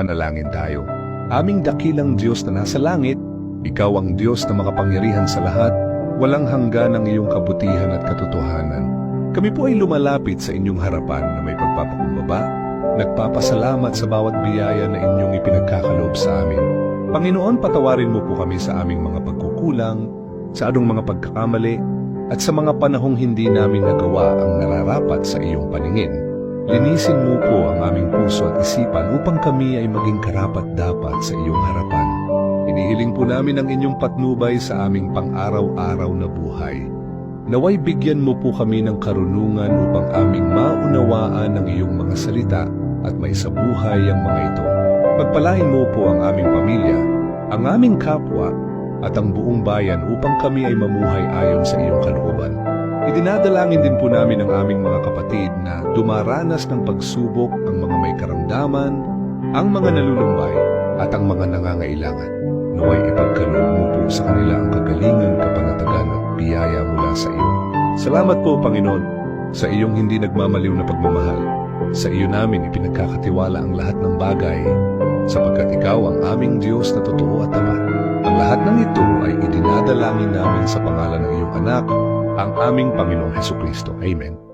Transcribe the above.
Manalangin tayo. Aming dakilang Diyos na nasa langit, Ikaw ang Diyos na makapangyarihan sa lahat, walang hanggan ang iyong kabutihan at katotohanan. Kami po ay lumalapit sa inyong harapan na may pagpapakumbaba, nagpapasalamat sa bawat biyaya na inyong ipinagkakaloob sa amin. Panginoon, patawarin mo po kami sa aming mga pagkukulang, sa anong mga pagkakamali, at sa mga panahong hindi namin nagawa ang nararapat sa iyong paningin. Linisin mo po ang aming puso at isipan upang kami ay maging karapat-dapat sa iyong harapan. Inihiling po namin ang inyong patnubay sa aming pang-araw-araw na buhay. Naway bigyan mo po kami ng karunungan upang aming maunawaan ang iyong mga salita at may sabuhay ang mga ito. Pagpalain mo po ang aming pamilya, ang aming kapwa, at ang buong bayan upang kami ay mamuhay ayon sa iyong kalooban. Idinadalangin din po namin ang aming mga kapatid na dumaranas ng pagsubok ang mga may karamdaman, ang mga nalulumbay, at ang mga nangangailangan. Naway ipagkaloob mo po sa kanila ang kagalingan, kapanatagan at biyaya mula sa iyo. Salamat po, Panginoon, sa iyong hindi nagmamaliw na pagmamahal. Sa iyo namin ipinagkakatiwala ang lahat ng bagay, sapagkat ikaw ang aming Diyos na totoo at Ama. Ang lahat ng ito ay idinadalangin namin sa pangalan ng iyong anak, ang aming Panginoong Heso Kristo. Amen.